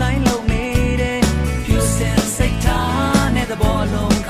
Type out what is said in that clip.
တိုင်းလုံးနေတဲ့ you sense စိတ်ထားနဲ့သဘောလုံး